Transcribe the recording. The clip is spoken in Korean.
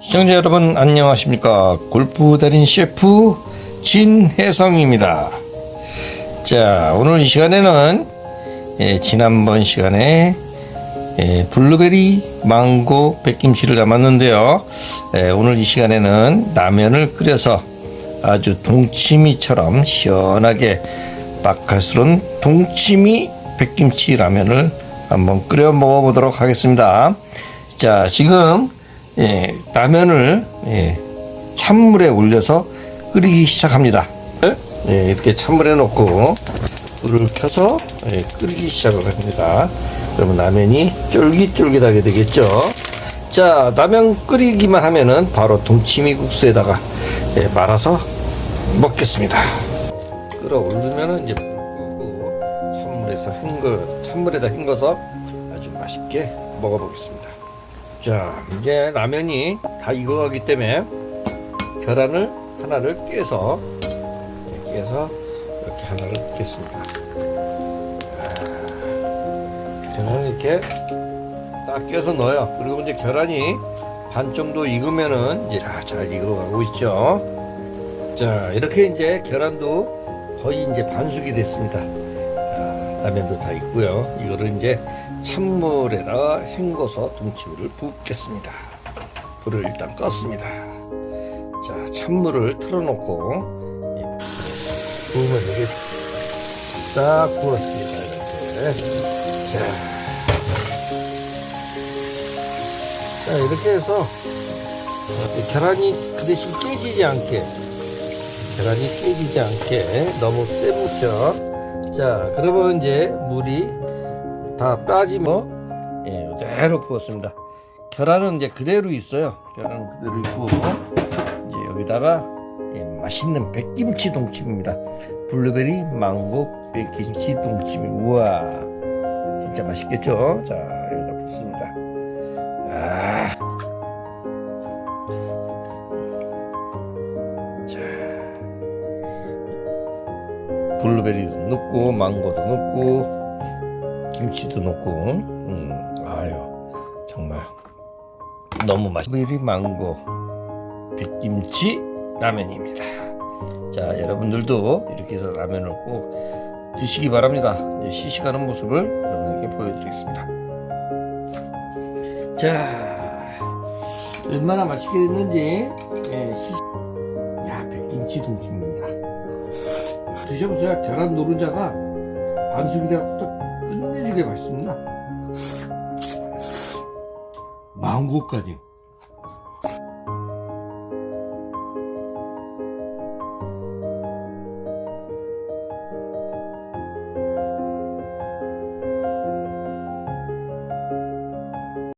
시청자 여러분 안녕하십니까? 골프 달인 셰프 진혜성입니다. 자 오늘 이 시간에는 예, 지난번 시간에 예, 블루베리 망고 백김치를 담았는데요 예, 오늘 이 시간에는 라면을 끓여서 아주 동치미처럼 시원하게 맛깔스러운 동치미 백김치 라면을 한번 끓여 먹어보도록 하겠습니다 자 지금 예, 라면을 예, 찬물에 올려서 끓이기 시작합니다. 예, 이렇게 찬물에 넣고 불을 켜서 예, 끓이기 시작을 합니다. 그러면 라면이 쫄깃쫄깃하게 되겠죠. 자, 라면 끓이기만 하면은 바로 동치미 국수에다가 예, 말아서 먹겠습니다. 끓어오르면은 이제 불 끄고 찬물에서 헹궈 찬물에다 헹궈서 아주 맛있게 먹어보겠습니다. 자, 이제 라면이 다 익어가기 때문에 계란을 하나를 깨서 예, 깨서 이렇게 하나를 넣겠습니다. 아, 계란을 이렇게 딱 깨서 넣어요. 그리고 이제 계란이 반 정도 익으면은 이제 자, 잘 익어가고 있죠. 자, 이렇게 이제 계란도 거의 이제 반숙이 됐습니다. 자, 라면도 다 있고요. 이거를 이제 찬물에다가 헹궈서 동치미를 붓겠습니다. 불을 일단 껐습니다. 자, 찬물을 틀어놓고 예, 부으면 이게 싹 부었습니다. 이렇게. 자, 자 이렇게 해서 어, 계란이 그 대신 깨지지 않게 계란이 깨지지 않게 너무 세 묻죠. 자, 그러면 이제 물이 다 빠지면 예, 그대로 부었습니다. 계란은 이제 그대로 있어요. 계란은 그대로 있고 이제 여기다가 예, 맛있는 백김치 동치미입니다. 블루베리 망고 백김치 동치미. 우와, 진짜 맛있겠죠? 자, 여기다 붓습니다. 아. 자, 블루베리도 넣고 망고도 넣고 김치도 넣고 음, 아유 정말 너무 맛있 베리 망고 백김치 라면입니다 자 여러분들도 이렇게 해서 라면을 꼭 드시기 바랍니다. 시식하는 모습을 여러분에게 보여드리겠습니다. 자 얼마나 맛있게 됐는지 예, 시... 야 백김치 동치입니다. 드셔보세요. 계란 노른자가 반숙이 되고 또 끝내주게 맛있습니다. 망고까지